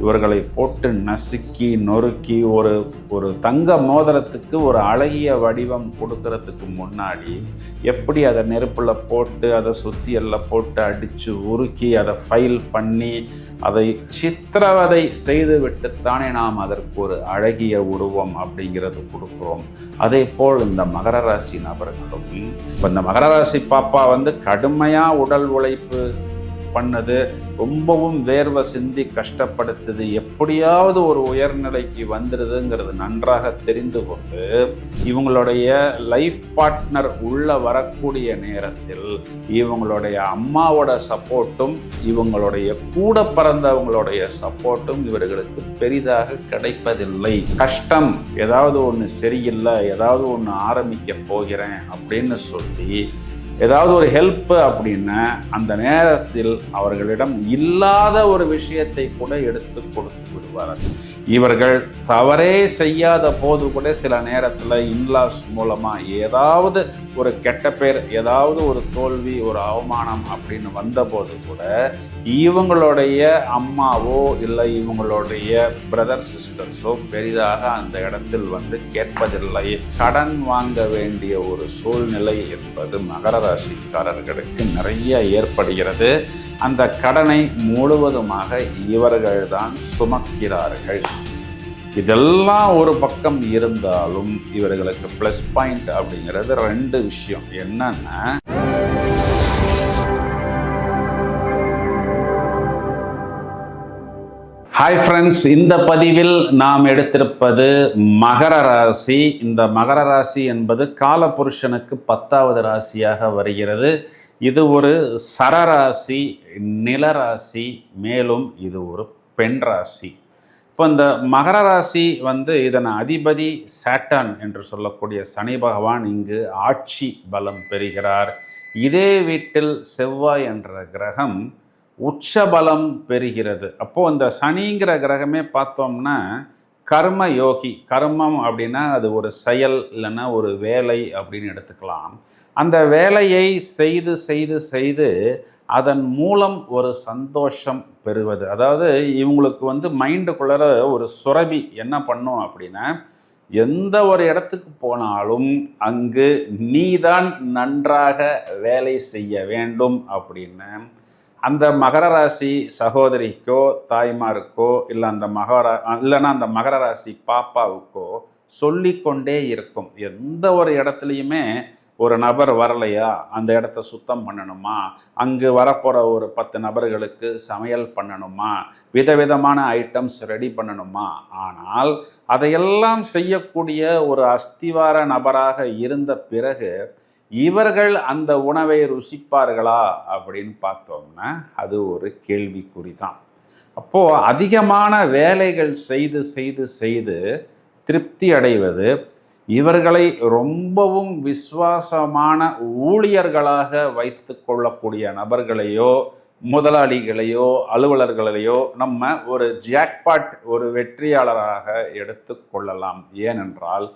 இவர்களை போட்டு நசுக்கி நொறுக்கி ஒரு ஒரு தங்க மோதிரத்துக்கு ஒரு அழகிய வடிவம் கொடுக்கறதுக்கு முன்னாடி எப்படி அதை நெருப்பில் போட்டு அதை சுற்றி எல்லாம் போட்டு அடித்து உருக்கி அதை ஃபைல் பண்ணி அதை சித்திரவதை செய்து விட்டுத்தானே நாம் அதற்கு ஒரு அழகிய உருவம் அப்படிங்கிறது கொடுக்குறோம். அதே போல் இந்த மகர ராசி நபர்களும் இப்போ இந்த மகர ராசி பாப்பா வந்து கடுமையாக உடல் உழைப்பு பண்ணது ரொம்பவும் வேர்வை சிந்தி கஷ்டப்படுத்துது எப்படியாவது ஒரு உயர்நிலைக்கு வந்துடுதுங்கிறது நன்றாக தெரிந்து கொண்டு இவங்களுடைய லைஃப் பார்ட்னர் உள்ள வரக்கூடிய நேரத்தில் இவங்களுடைய அம்மாவோட சப்போர்ட்டும் இவங்களுடைய கூட பிறந்தவங்களுடைய சப்போர்ட்டும் இவர்களுக்கு பெரிதாக கிடைப்பதில்லை. கஷ்டம் ஏதாவது ஒன்று சரியில்லை ஏதாவது ஒன்று ஆரம்பிக்க போகிறேன் அப்படின்னு சொல்லி ஏதாவது ஒரு ஹெல்ப்பு அப்படின்னா அந்த நேரத்தில் அவர்களிடம் இல்லாத ஒரு விஷயத்தை கூட எடுத்து கொடுத்து விடுவார்கள் இவர்கள் தவறே செய்யாத போது கூட சில நேரத்தில் இன்லாஸ் மூலமாக ஏதாவது ஒரு கெட்ட பேர் ஏதாவது ஒரு தோல்வி ஒரு அவமானம் அப்படின்னு வந்தபோது கூட இவங்களுடைய அம்மாவோ இல்லை இவங்களுடைய பிரதர் சிஸ்டர்ஸோ பெரிதாக அந்த இடத்தில் வந்து கேட்பதில்லை. கடன் வாங்க வேண்டிய ஒரு சூழ்நிலை என்பது மகர ராசிக்காரர்களுக்கு நிறைய ஏற்படுகிறது. அந்த கடனை முழுவதுமாக இவர்கள்தான் சுமக்கிறார்கள். இதெல்லாம் ஒரு பக்கம் இருந்தாலும் இவர்களுக்கு ப்ளஸ் பாயிண்ட் அப்படிங்கிறது ரெண்டு விஷயம். என்னன்னா ஹாய் ஃப்ரெண்ட்ஸ் இந்த பதிவில் நாம் எடுத்திருப்பது மகர ராசி. இந்த மகர ராசி என்பது காலபுருஷனுக்கு பத்தாவது ராசியாக வருகிறது. இது ஒரு சரராசி நிலராசி மேலும் இது ஒரு பெண் ராசி இப்போ இந்த மகர ராசி வந்து இதன் அதிபதி சாட்டன் என்று சொல்லக்கூடிய சனி பகவான் இங்கு ஆட்சி பலம் பெறுகிறார். இதே வீட்டில் செவ்வாய் என்ற கிரகம் உச்சபலம் பெறுகிறது. அப்போது இந்த சனிங்கிற கிரகமே பார்த்தோம்னா கர்ம யோகி கர்மம் அப்படின்னா அது ஒரு செயல் இல்லைன்னா ஒரு வேலை அப்படின்னு எடுத்துக்கலாம். அந்த வேலையை செய்து செய்து செய்து அதன் மூலம் ஒரு சந்தோஷம் பெறுவது. அதாவது இவங்களுக்கு வந்து மைண்டுக்குள்ளற ஒரு சுரபி என்ன பண்ணும் அப்படின்னா எந்த ஒரு இடத்துக்கு போனாலும் அங்கு நீதான் நன்றாக வேலை செய்ய வேண்டும் அப்படின்னு அந்த மகர ராசி சகோதரிக்கோ தாய்மாருக்கோ இல்லை அந்த மகர இல்லைன்னா அந்த மகர ராசி பாப்பாவுக்கோ சொல்லிக்கொண்டே இருக்கும். எந்த ஒரு இடத்துலையுமே ஒரு நபர் வரலையா? அந்த இடத்த சுத்தம் பண்ணணுமா? அங்கு வரப்போகிற ஒரு பத்து நபர்களுக்கு சமையல் பண்ணணுமா? விதவிதமான ஐட்டம்ஸ் ரெடி பண்ணணுமா? ஆனால் அதையெல்லாம் செய்யக்கூடிய ஒரு அஸ்திவார நபராக இருந்த பிறகு இவர்கள் அந்த உணவை ருசிப்பார்களா அப்படின்னு பார்த்தோம்னா அது ஒரு கேள்விக்குறி தான் அப்போது அதிகமான வேலைகள் செய்து செய்து செய்து திருப்தி அடைவது இவர்களை ரொம்பவும் விசுவாசமான ஊழியர்களாக வைத்து கொள்ளக்கூடிய நபர்களையோ முதலாளிகளையோ அலுவலர்களையோ நம்ம ஒரு ஜாக்பாட் ஒரு வெற்றியாளராக எடுத்து கொள்ளலாம். ஏனென்றால்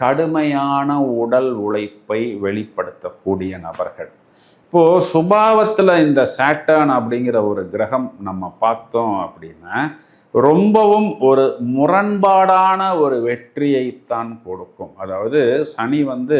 கடுமையான உடல் உழைப்பை வெளிப்படுத்தக்கூடிய நபர்கள். இப்போது சுபாவத்தில் இந்த சாட்டர்ன் அப்படிங்கிற ஒரு கிரகம் நம்ம பார்த்தோம் அப்படின்னா ரொம்பவும் ஒரு முரண்பாடான ஒரு வெற்றியைத்தான் கொடுக்கும். அதாவது சனி வந்து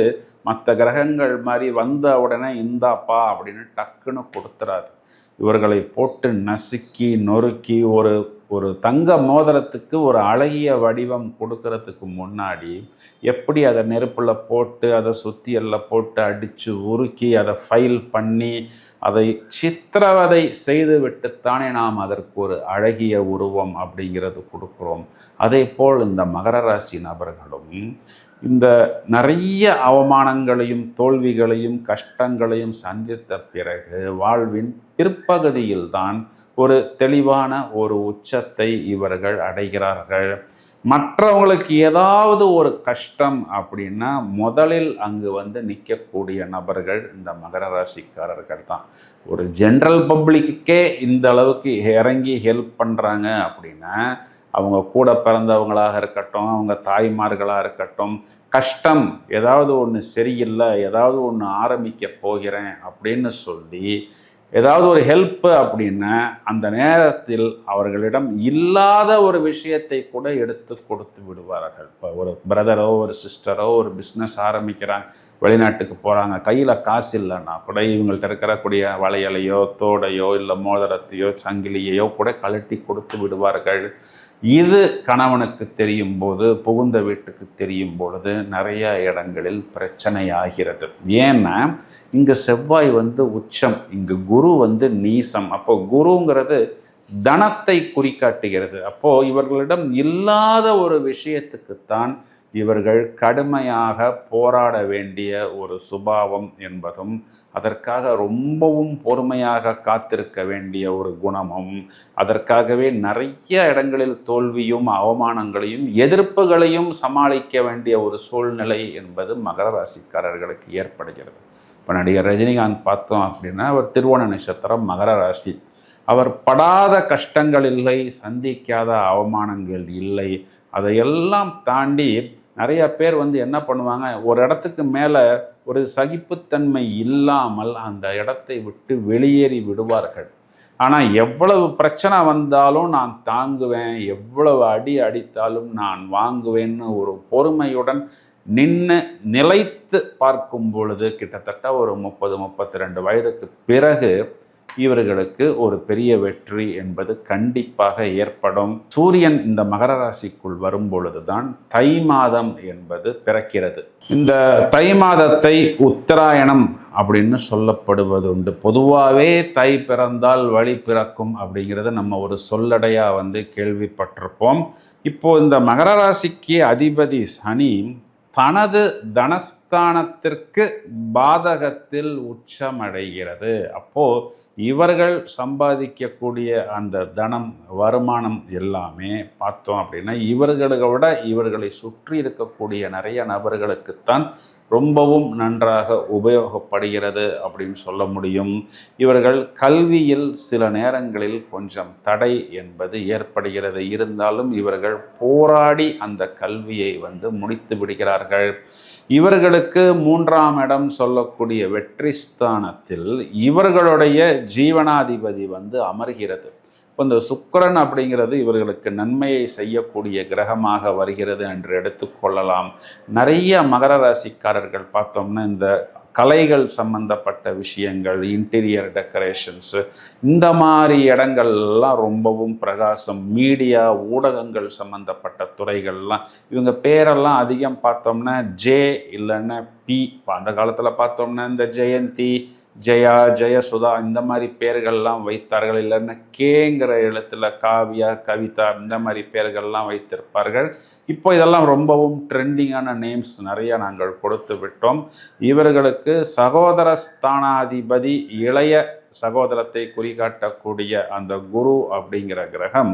மற்ற கிரகங்கள் மாதிரி வந்த உடனே இந்தாப்பா அப்படின்னு டக்குன்னு கொடுத்துறாது இவர்களை போட்டு நசுக்கி நொறுக்கி ஒரு ஒரு தங்க மோதிரத்துக்கு ஒரு அழகிய வடிவம் கொடுக்கறதுக்கு முன்னாடி எப்படி அதை நெருப்பில் போட்டு அதை சுத்தி எல்லாம் போட்டு அடித்து உருக்கி அதை ஃபைல் பண்ணி அதை சித்திரவதை செய்து விட்டுத்தானே நாம் அதற்கு ஒரு அழகிய உருவம் அப்படிங்கிறது கொடுக்குறோம். அதே போல் இந்த மகர ராசி நபர்களும் இந்த நிறைய அவமானங்களையும் தோல்விகளையும் கஷ்டங்களையும் சந்தித்த பிறகு வாழ்வின் பிற்பகுதியில்தான் ஒரு தெளிவான ஒரு உச்சத்தை இவர்கள் அடைகிறார்கள். மற்றவங்களுக்கு ஏதாவது ஒரு கஷ்டம் அப்படின்னா முதலில் அங்கு வந்து நிற்கக்கூடிய நபர்கள் இந்த மகர ராசிக்காரர்கள் தான். ஒரு ஜென்ரல் பப்ளிக்குக்கே இந்த அளவுக்கு இறங்கி ஹெல்ப் பண்ணுறாங்க அப்படின்னா அவங்க கூட பிறந்தவங்களாக இருக்கட்டும் அவங்க தாய்மார்களாக இருக்கட்டும் கஷ்டம் ஏதாவது ஒன்று சரியில்லை ஏதாவது ஒன்று ஆரம்பிக்க போகிறேன் அப்படின்னு சொல்லி ஏதாவது ஒரு ஹெல்ப்பு அப்படின்னா அந்த நேரத்தில் அவர்களிடம் இல்லாத ஒரு விஷயத்தை கூட எடுத்து கொடுத்து விடுவார்கள். இப்போ ஒரு பிரதரோ ஒரு சிஸ்டரோ ஒரு பிஸ்னஸ் ஆரம்பிக்கிறாங்க வெளிநாட்டுக்கு போகிறாங்க கையில் காசு இல்லைன்னா கூட இவங்கள்ட்ட இருக்கிறக்கூடிய வளையலையோ தோடையோ இல்லை மோதிரத்தையோ சங்கிலியையோ கூட கழட்டி கொடுத்து விடுவார்கள். இது கணவனுக்கு தெரியும் போது புகுந்த வீட்டுக்கு தெரியும் பொழுது நிறைய இடங்களில் பிரச்சனை ஆகிறது ஏன்னா இங்கே செவ்வாய் வந்து உச்சம் இங்கு குரு வந்து நீசம். அப்போ குருங்கிறது தனத்தை குறிக்காட்டுகிறது அப்போ இவர்களிடம் இல்லாத ஒரு விஷயத்துக்குத்தான் இவர்கள் கடுமையாக போராட வேண்டிய ஒரு சுபாவம் என்பதும் அதற்காக ரொம்பவும் பொறுமையாக காத்திருக்க வேண்டிய ஒரு குணமும் அதற்காகவே நிறைய இடங்களில் தோல்வியும் அவமானங்களையும் எதிர்ப்புகளையும் சமாளிக்க வேண்டிய ஒரு சூழ்நிலை என்பது மகர ராசிக்காரர்களுக்கு ஏற்படுகிறது. இப்போ நடிகர் ரஜினிகாந்த் பார்த்தோம் அப்படின்னா அவர் திருவோண நட்சத்திரம் மகர ராசி. அவர் படாத கஷ்டங்கள் இல்லை சந்திக்காத அவமானங்கள் இல்லை. அதையெல்லாம் தாண்டி நிறைய பேர் வந்து என்ன பண்ணுவாங்க ஒரு இடத்துக்கு மேலே ஒரு சகிப்புத்தன்மை இல்லாமல் அந்த இடத்தை விட்டு வெளியேறி விடுவார்கள். ஆனால் எவ்வளவு பிரச்சனை வந்தாலும் நான் தாங்குவேன் எவ்வளவு அடி அடித்தாலும் நான் வாங்குவேன்னு ஒரு பொறுமையுடன் நின்று நிலைத்து பார்க்கும் பொழுது கிட்டத்தட்ட ஒரு முப்பது முப்பத்தி ரெண்டு வயதுக்கு பிறகு இவர்களுக்கு ஒரு பெரிய வெற்றி என்பது கண்டிப்பாக ஏற்படும். சூரியன் இந்த மகர ராசிக்குள் வரும் பொழுதுதான் தை மாதம் என்பது பிறக்கிறது. இந்த தை மாதத்தை உத்தராயணம் அப்படின்னு சொல்லப்படுவது உண்டு. பொதுவாகவே தை பிறந்தால் வழி பிறக்கும் அப்படிங்கிறது நம்ம ஒரு சொல்லடையாக வந்து கேள்விப்பட்டிருப்போம். இப்போது இந்த மகர ராசிக்கு அதிபதி சனி தனது தனஸ்தானத்திற்கு பாதகத்தில் உச்சமடைகிறது. அப்போ இவர்கள் சம்பாதிக்கக்கூடிய அந்த தனம் வருமானம் எல்லாமே பார்த்தோம் அப்படின்னா இவர்களை விட இவர்களை சுற்றி இருக்கக்கூடிய நிறைய நபர்களுக்குத்தான் ரொம்பவும் நன்றாக உபயோகப்படுகிறது அப்படின்னு சொல்ல முடியும். இவர்கள் கல்வியில் சில நேரங்களில் கொஞ்சம் தடை என்பது ஏற்படுகிறது. இருந்தாலும் இவர்கள் போராடி அந்த கல்வியை வந்து முடித்து விடுகிறார்கள். இவர்களுக்கு மூன்றாம் இடம் சொல்லக்கூடிய வெற்றி ஸ்தானத்தில் இவர்களுடைய ஜீவனாதிபதி வந்து அமர்கிறது. இப்போ இந்த சுக்கரன் அப்படிங்கிறது இவர்களுக்கு நன்மையை செய்யக்கூடிய கிரகமாக வருகிறது என்று எடுத்துக்கொள்ளலாம் நிறைய மகர ராசிக்காரர்கள் பார்த்தோம்னா இந்த கலைகள் சம்பந்தப்பட்ட விஷயங்கள் இன்டீரியர் டெக்கரேஷன்ஸு இந்த மாதிரி இடங்கள்லாம் ரொம்பவும் பிரகாசம். மீடியா ஊடகங்கள் சம்பந்தப்பட்ட துறைகள்லாம் இவங்க பேரெல்லாம் அதிகம் பார்த்தோம்னா ஜே இல்லைன்னா பி இப்போ அந்த காலத்தில் பார்த்தோம்னா இந்த ஜெயந்தி ஜெயா ஜெயசுதா இந்த மாதிரி பேர்கள்லாம் வைத்தார்கள் இல்லைன்னா கேங்கிற எழுத்துல காவியா கவிதா இந்த மாதிரி பேர்கள்லாம் வைத்திருப்பார்கள். இப்போ இதெல்லாம் ரொம்பவும் ட்ரெண்டிங்கான நேம்ஸ் நிறைய நாங்கள் கொடுத்து விட்டோம். இவர்களுக்கு சகோதர ஸ்தானாதிபதி இளைய சகோதரத்தை குறிகாட்டக்கூடிய அந்த குரு அப்படிங்கிற கிரகம்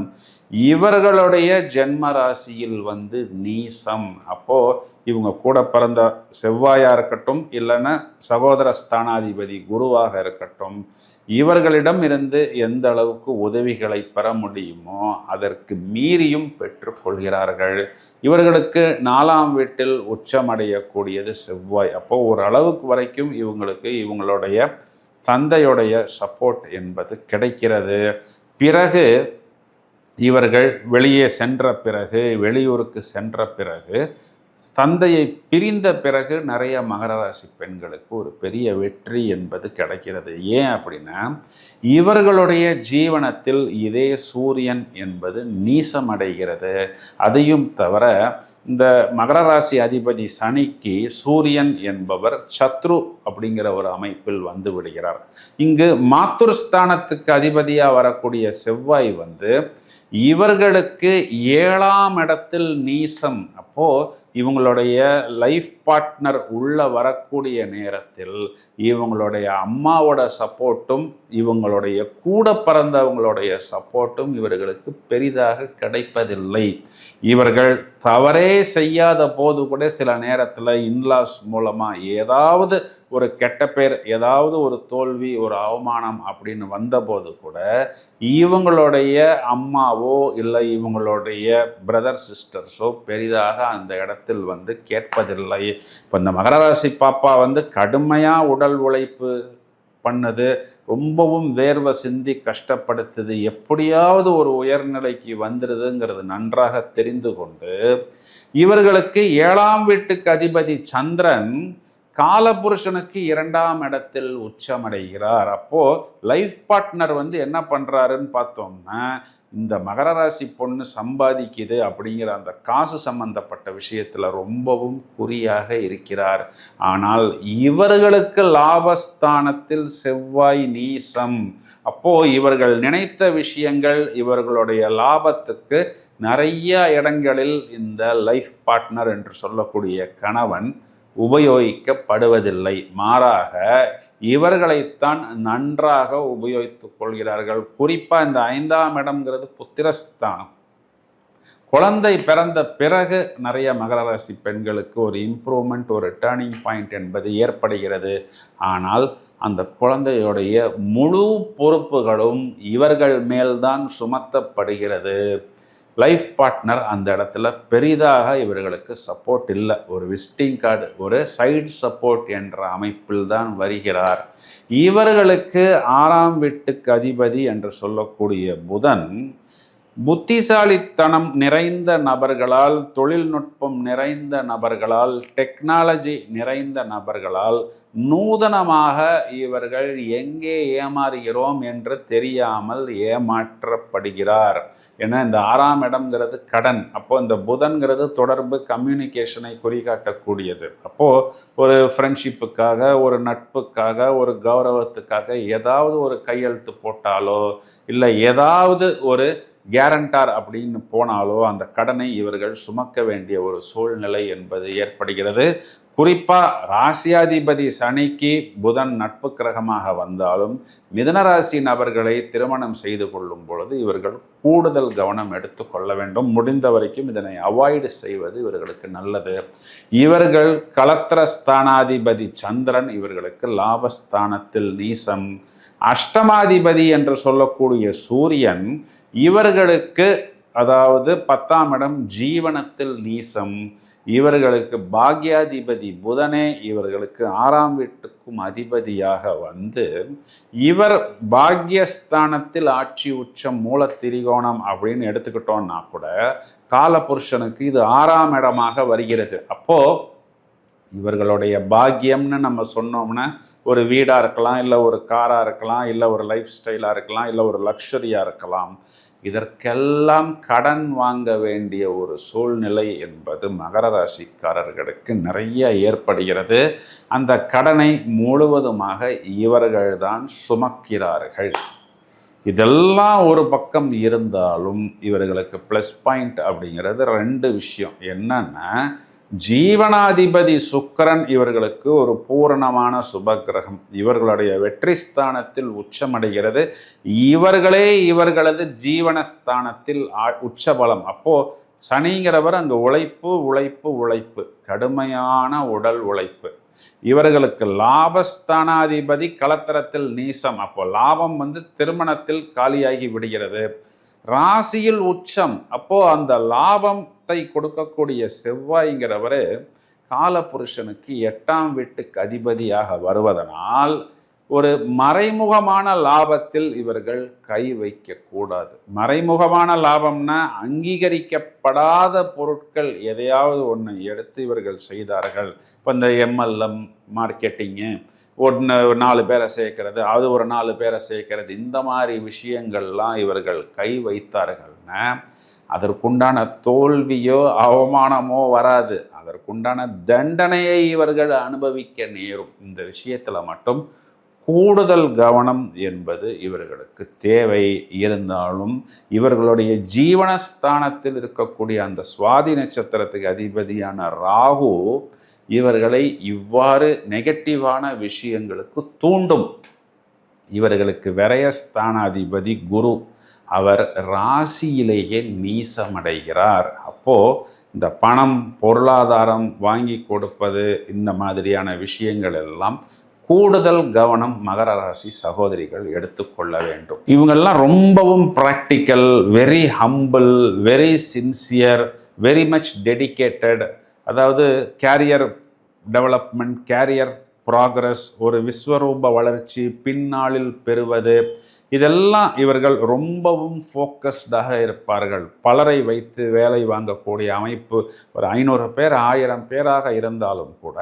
இவர்களுடைய ஜென்ம ராசியில் வந்து நீசம். அப்போது இவங்க கூட பிறந்த செவ்வாயாக இருக்கட்டும் இல்லைன்னா சகோதர ஸ்தானாதிபதி குருவாக இருக்கட்டும் இவர்களிடம் இருந்து எந்த அளவுக்கு உதவிகளை பெற முடியுமோ அதற்கு மீறியும் பெற்றுக்கொள்கிறார்கள் இவர்களுக்கு நாலாம் வீட்டில் உச்சமடையக்கூடியது செவ்வாய். அப்போ ஓரளவுக்கு வரைக்கும் இவங்களுக்கு இவங்களுடைய தந்தையுடைய சப்போர்ட் என்பது கிடைக்கிறது. பிறகு இவர்கள் வெளியே சென்ற பிறகு வெளியூருக்கு சென்ற பிறகு தந்தையை பிரிந்த பிறகு நிறைய மகர ராசி பெண்களுக்கு ஒரு பெரிய வெற்றி என்பது கிடைக்கிறது. ஏன் அப்படின்னா இவர்களுடைய ஜீவனத்தில் இதே சூரியன் என்பது நீசமடைகிறது. அதையும் தவிர இந்த மகர ராசி அதிபதி சனிக்கு சூரியன் என்பவர் சத்ரு அப்படிங்கிற ஒரு அமைப்பில் வந்து விடுகிறார். இங்கு மாத்துருஸ்தானத்துக்கு அதிபதியாக வரக்கூடிய செவ்வாய் வந்து இவர்களுக்கு ஏழாம் இடத்தில் நீசம். அப்போது இவங்களுடைய லைஃப் பார்ட்னர் உள்ளே வரக்கூடிய நேரத்தில் இவங்களுடைய அம்மாவோட சப்போர்ட்டும் இவங்களுடைய கூட பிறந்தவங்களுடைய சப்போர்ட்டும் இவர்களுக்கு பெரிதாக கிடைப்பதில்லை. இவர்கள் தவறே செய்யாத போது கூட சில நேரத்தில் இன்லாஸ் மூலமாக ஏதாவது ஒரு கெட்ட பேர் ஏதாவது ஒரு தோல்வி ஒரு அவமானம் அப்படின்னு வந்தபோது கூட இவங்களுடைய அம்மாவோ இல்லை இவங்களுடைய பிரதர் சிஸ்டர்ஸோ பெரிதாக அந்த இடத்தில் வந்து கேட்பதில்லை. இப்போ இந்த மகரராசி பாப்பா வந்து கடுமையாக உடல் உழைப்பு பண்ணுது. ரொம்பவும் வேர்வை சிந்தி கஷ்டப்படுத்துது. எப்படியாவது ஒரு உயர்நிலைக்கு வந்துடுதுங்கிறது நன்றாக தெரிந்து கொண்டு இவர்களுக்கு ஏழாம் வீட்டுக்கு அதிபதி சந்திரன் காலபுருஷனுக்கு இரண்டாம் இடத்தில் உச்சமடைகிறார். அப்போ லைஃப் பார்ட்னர் வந்து என்ன பண்றாருன்னு பார்த்தோம்னா இந்த மகர ராசி பொண்ணு சம்பாதிக்குது அப்படிங்கிற அந்த காசு சம்பந்தப்பட்ட விஷயத்துல ரொம்பவும் குறியாக இருக்கிறார். ஆனால் இவர்களுக்கு லாபஸ்தானத்தில் செவ்வாய் நீசம். அப்போ இவர்கள் நினைத்த விஷயங்கள் இவர்களுடைய லாபத்துக்கு நிறைய இடங்களில் இந்த லைஃப் பார்ட்னர் என்று சொல்லக்கூடிய கணவன் உபயோகிக்கப்படுவதில்லை. மாறாக இவர்களைத்தான் நன்றாக உபயோகித்துக் கொள்கிறார்கள். குறிப்பாக இந்த ஐந்தாம் இடம்ங்கிறது புத்திரஸ்தானம். குழந்தை பிறந்த பிறகு நிறைய மகர ராசி பெண்களுக்கு ஒரு இம்ப்ரூவ்மெண்ட் ஒரு டேர்னிங் பாயிண்ட் என்பது ஏற்படுகிறது. ஆனால் அந்த குழந்தையுடைய முழு பொறுப்புகளும் இவர்கள் மேல்தான் சுமத்தப்படுகிறது. லைஃப் பார்ட்னர் அந்த இடத்துல பெரிதாக இவர்களுக்கு சப்போர்ட் இல்லை. ஒரு விசிட்டிங் கார்டு ஒரு சைடு சப்போர்ட் என்ற அமைப்பில் தான் வருகிறார். இவர்களுக்கு ஆறாம் வீட்டுக்கு அதிபதி என்று சொல்லக்கூடிய புதன் புத்திசாலித்தனம் நிறைந்த நபர்களால் தொழில்நுட்பம் நிறைந்த நபர்களால் டெக்னாலஜி நிறைந்த நபர்களால் நூதனமாக இவர்கள் எங்கே ஏமாறுகிறோம் என்று தெரியாமல் ஏமாற்றப்படுகிறார். ஏன்னா இந்த ஆறாம் இடம்ங்கிறது கடன். அப்போ இந்த புதன்கிறது தொடர்பு கம்யூனிகேஷனை குறிகாட்டக்கூடியது. அப்போ ஒரு ஃப்ரெண்ட்ஷிப்புக்காக ஒரு நட்புக்காக ஒரு கௌரவத்துக்காக ஏதாவது ஒரு கையெழுத்து போட்டாலோ இல்லை ஏதாவது ஒரு கேரண்டார் அப்படின்னு போனாலோ அந்த கடனை இவர்கள் சுமக்க வேண்டிய ஒரு சூழ்நிலை என்பது ஏற்படுகிறது. குறிப்பாக ராசியாதிபதி சனிக்கு புதன் நட்பு கிரகமாக வந்தாலும் மிதனராசி நபர்களை திருமணம் செய்து கொள்ளும் பொழுது இவர்கள் கூடுதல் கவனம் எடுத்துக்கொள்ள வேண்டும். முடிந்த வரைக்கும் இதனை அவாய்டு செய்வது இவர்களுக்கு நல்லது. இவர்கள் கலத்திரஸ்தானாதிபதி சந்திரன் இவர்களுக்கு லாபஸ்தானத்தில் நீசம். அஷ்டமாதிபதி என்று சொல்லக்கூடிய சூரியன் இவர்களுக்கு அதாவது பத்தாம் இடம் ஜீவனத்தில் நீசம். இவர்களுக்கு பாக்யாதிபதி புதனே இவர்களுக்கு ஆறாம் வீட்டுக்கும் அதிபதியாக வந்து இவர் பாக்யஸ்தானத்தில் ஆட்சி உச்சம் மூல திரிகோணம் அப்படின்னு எடுத்துக்கிட்டோம்னா கூட காலபுருஷனுக்கு இது ஆறாம் இடமாக வருகிறது. அப்போ இவர்களுடைய பாக்கியம்னு நம்ம சொன்னோம்னா ஒரு வீடாக இருக்கலாம் இல்லை ஒரு காராக இருக்கலாம் இல்லை ஒரு லைஃப் ஸ்டைலாக இருக்கலாம் இல்லை ஒரு லக்ஸரியாக இருக்கலாம். இதற்கெல்லாம் கடன் வாங்க வேண்டிய ஒரு சூழ்நிலை என்பது மகர ராசிக்காரர்களுக்கு நிறைய ஏற்படுகிறது. அந்த கடனை முழுவதுமாக இவர்கள்தான் சுமக்கிறார்கள். இதெல்லாம் ஒரு பக்கம் இருந்தாலும் இவர்களுக்கு ப்ளஸ் பாயிண்ட் அப்படிங்கிறது ரெண்டு விஷயம். என்னன்னா ஜீவனாதிபதி சுக்கரன் இவர்களுக்கு ஒரு பூரணமான சுபகிரகம் இவர்களுடைய வெற்றி ஸ்தானத்தில் உச்சமடைகிறது. இவர்களே இவர்களது ஜீவனஸ்தானத்தில் உச்சபலம். அப்போ சனிங்கிறவர் அங்கு உழைப்பு உழைப்பு உழைப்பு. கடுமையான உடல் உழைப்பு. இவர்களுக்கு லாபஸ்தானாதிபதி கலத்தரத்தில் நீசம். அப்போ லாபம் வந்து திருமணத்தில் காலியாகி விடுகிறது. ராசியில் உச்சம். அப்போ அந்த லாபம் லாபத்தை கொடுக்கக்கூடிய செவ்வாய்ங்கிறவர் காலபுருஷனுக்கு எட்டாம் வீட்டுக்கு அதிபதியாக வருவதனால் ஒரு மறைமுகமான லாபத்தில் இவர்கள் கை வைக்கக்கூடாது மறைமுகமான லாபம்னா அங்கீகரிக்கப்படாத பொருட்கள் எதையாவது ஒன்று எடுத்து இவர்கள் செய்தார்கள். இப்போ இந்த எம்எல்எம் மார்க்கெட்டிங்கு ஒன்று நாலு பேரை சேர்க்கறது அது ஒரு நாலு பேரை சேர்க்கறது இந்த மாதிரி விஷயங்கள்லாம் இவர்கள் கை வைத்தார்கள்னா அதற்குண்டான தோல்வியோ அவமானமோ வராது. அதற்குண்டான தண்டனையை இவர்கள் அனுபவிக்க நேரும். இந்த விஷயத்தில் மட்டும் கூடுதல் கவனம் என்பது இவர்களுக்கு தேவை. இருந்தாலும் இவர்களுடைய ஜீவனஸ்தானத்தில் இருக்கக்கூடிய அந்த சுவாதி நட்சத்திரத்துக்கு அதிபதியான ராகு இவர்களை இவ்வாறு நெகட்டிவான விஷயங்களுக்கு தூண்டும். இவர்களுக்கு விரயஸ்தானாதிபதி குரு. அவர் ராசியிலேயே நீசமடைகிறார் அப்போ இந்த பணம் பொருளாதாரம் வாங்கி கொடுப்பது இந்த மாதிரியான விஷயங்கள் எல்லாம் கூடுதல் கவனம் மகர ராசி சகோதரிகள் எடுத்துக்கொள்ள வேண்டும். இவங்கெல்லாம் ரொம்பவும் practical very humble very sincere very much dedicated அதாவது கேரியர் டெவலப்மெண்ட் கேரியர் ப்ராக்ரஸ் ஒரு விஸ்வரூப வளர்ச்சி பின்னாளில் பெறுவது இதெல்லாம் இவர்கள் ரொம்பவும் ஃபோக்கஸ்டாக இருப்பார்கள். பலரை வைத்து வேலை வாங்கக்கூடிய அமைப்பு ஒரு ஐநூறு பேர் ஆயிரம் பேராக இருந்தாலும் கூட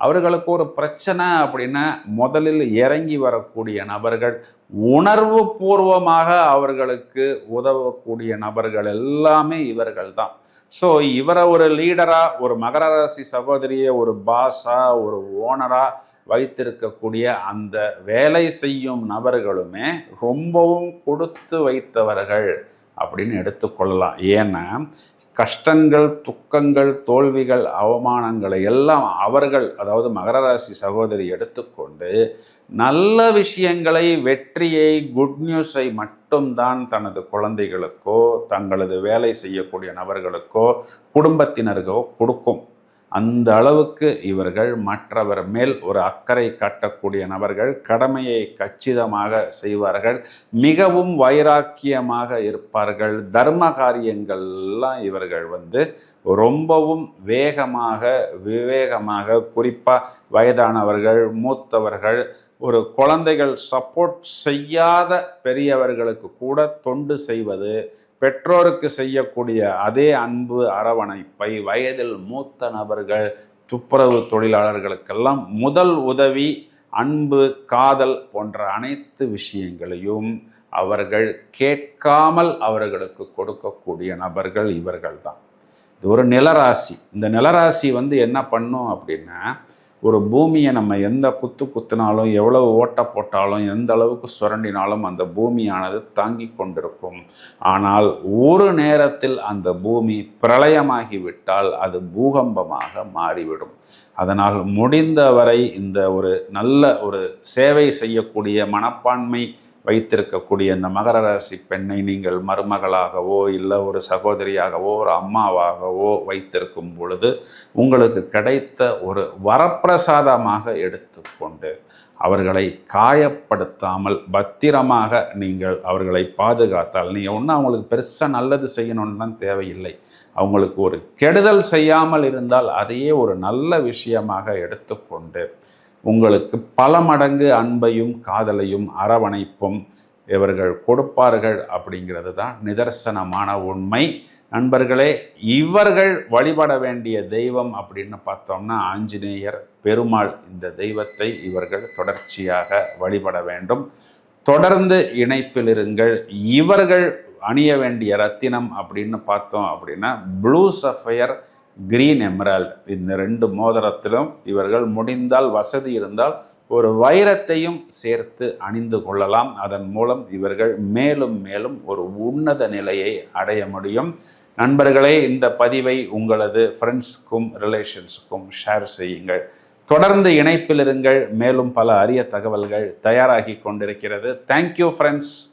அவர்களுக்கு ஒரு பிரச்சனை அப்படின்னா முதலில் இறங்கி வரக்கூடிய நபர்கள் உணர்வு பூர்வமாக அவர்களுக்கு உதவக்கூடிய நபர்கள் எல்லாமே இவர்கள் தான். ஸோ இவரை ஒரு லீடராக ஒரு மகர ராசி சகோதரியை ஒரு பாஸாக ஒரு ஓனராக வைத்திருக்கக்கூடிய அந்த வேலை செய்யும் நபர்களுமே ரொம்பவும் கொடுத்து வைத்தவர்கள் அப்படின்னு எடுத்துக்கொள்ளலாம். ஏன்னா கஷ்டங்கள் துக்கங்கள் தோல்விகள் அவமானங்களை எல்லாம் அவர்கள் அதாவது மகர ராசி சகோதரி எடுத்துக்கொண்டு நல்ல விஷயங்களை வெற்றியை குட் நியூஸை மட்டும்தான் தனது குழந்தைகளுக்கோ தங்களது வேலை செய்யக்கூடிய நபர்களுக்கோ குடும்பத்தினருக்கோ கொடுக்கும். அந்த அளவுக்கு இவர்கள் மற்றவர் மேல் ஒரு அக்கறை காட்டக்கூடிய நபர்கள் கடமையை கச்சிதமாக செய்வார்கள் மிகவும் வைராக்கியமாக இருப்பார்கள். தர்ம காரியங்கள்லாம் இவர்கள் வந்து ரொம்பவும் வேகமாக விவேகமாக குறிப்பாக வயதானவர்கள் மூத்தவர்கள் ஒரு குழந்தைகள் சப்போர்ட் செய்யாத பெரியவர்களுக்கு கூட தொண்டு செய்வது பெற்றோருக்கு செய்யக்கூடிய அதே அன்பு அரவணைப்பை வயதில் மூத்த நபர்கள் துப்புரவு தொழிலாளர்களுக்கெல்லாம் முதல் உதவி அன்பு காதல் போன்ற அனைத்து விஷயங்களையும் அவர்கள் கேட்காமல் அவர்களுக்கு கொடுக்கக்கூடிய நபர்கள் இவர்கள் தான். இது ஒரு நிலராசி. இந்த நிலராசி வந்து என்ன பண்ணும் அப்படின்னா ஒரு பூமியை நம்ம எந்த குத்து குத்தினாலும் எவ்வளவு ஓட்ட போட்டாலும் எந்த அளவுக்கு சுரண்டினாலும் அந்த பூமியானது தாங்கி கொண்டிருக்கும். ஆனால் ஒரு நேரத்தில் அந்த பூமி பிரளயமாகிவிட்டால் அது பூகம்பமாக மாறிவிடும். அதனால் முடிந்தவரை இந்த ஒரு நல்ல ஒரு சேவை செய்யக்கூடிய மனப்பான்மை வைத்திருக்கக்கூடிய இந்த மகர ராசி பெண்ணை நீங்கள் மருமகளாகவோ இல்லை ஒரு சகோதரியாகவோ ஒரு அம்மாவாகவோ வைத்திருக்கும் பொழுது உங்களுக்கு கிடைத்த ஒரு வரப்பிரசாதமாக எடுத்துக்கொண்டு அவர்களை காயப்படுத்தாமல் பத்திரமாக நீங்கள் அவர்களை பாதுகாத்தால் நீங்கள் ஒன்றும் அவங்களுக்கு பெருசாக நல்லது செய்யணும்னு தான் தேவையில்லை. அவங்களுக்கு ஒரு கெடுதல் செய்யாமல் இருந்தால் அதையே ஒரு நல்ல விஷயமாக எடுத்துக்கொண்டு உங்களுக்கு பல மடங்கு அன்பையும் காதலையும் அரவணைப்பும் இவர்கள் கொடுப்பார்கள் அப்படிங்கிறது தான் நிதர்சனமான உண்மை. நண்பர்களே இவர்கள் வழிபட வேண்டிய தெய்வம் அப்படின்னு பார்த்தோம்னா ஆஞ்சநேயர் பெருமாள். இந்த தெய்வத்தை இவர்கள் தொடர்ச்சியாக வழிபட வேண்டும். தொடர்ந்து இணைப்பில் இருங்கள். இவர்கள் அணிய வேண்டிய ரத்தினம் அப்படின்னு பார்த்தோம் அப்படின்னா ப்ளூ சஃபயர் கிரீன் எமரால்ட் இந்த ரெண்டு மோதிரத்திலும் இவர்கள் முடிந்தால் வசதி இருந்தால் ஒரு வைரத்தையும் சேர்த்து அணிந்து கொள்ளலாம். அதன் மூலம் இவர்கள் மேலும் மேலும் ஒரு உன்னத நிலையை அடைய முடியும். நண்பர்களே இந்த பதிவை உங்களது ஃப்ரெண்ட்ஸுக்கும் ரிலேஷன்ஸுக்கும் ஷேர் செய்யுங்கள். தொடர்ந்து இணைப்பில் இருங்கள். மேலும் பல அரிய தகவல்கள் தயாராகி கொண்டிருக்கிறது. Thank you friends